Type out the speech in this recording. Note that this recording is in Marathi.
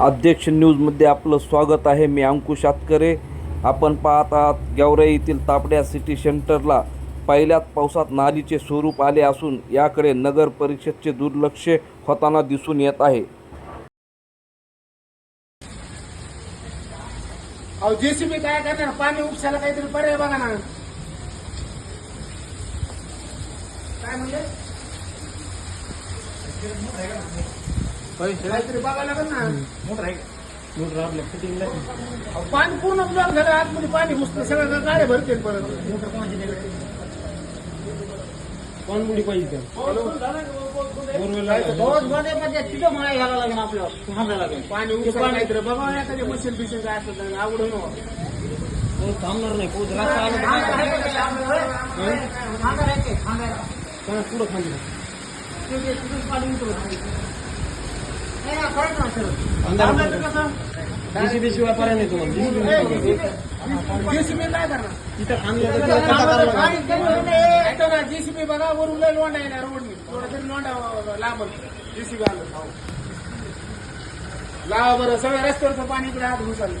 अध्यक्ष न्यूजमध्ये आपलं स्वागत आहे. मी अंकुश आतकरे. आपण पाहत आहात गेवराई येथील तापड्या सिटी सेंटरला. पहिल्याच पावसात नालीचे स्वरूप आले असून याकडे नगर परिषदचे दुर्लक्ष होताना दिसून येत आहे. अहो जेसीबी काय करणार पाणी उपसायला काहीतरी पर्याय बघा ना. काय म्हणजे काहीतरी बघायला लागेल ना. अहो, पाणी पूर्ण ब्लॉक झालं आतमध्ये पाणी घुसलं सगळं गाड्या भरतील परत. पाणबुडी पाहिजे पाणी उपसायला काहीतरी बघा ना एखाद्या मशीन बिशीन काय असलं तर आवड तर थांबणार नाही पाऊस रस्ता आला तर पुढं थांबलं जेसीबी शिवाय पर्याय नाही तुम्हाला जेसीबी काय करणार? तिथं थांबलं. जेसीबी बघा वरून लय लोंडा येणार रोडनी थोडं तरी लोंडा लांबत जेसीबी आलं. लावा बरं सगळ्या रस्त्यावरचं पाणी इकडे आत घुसाल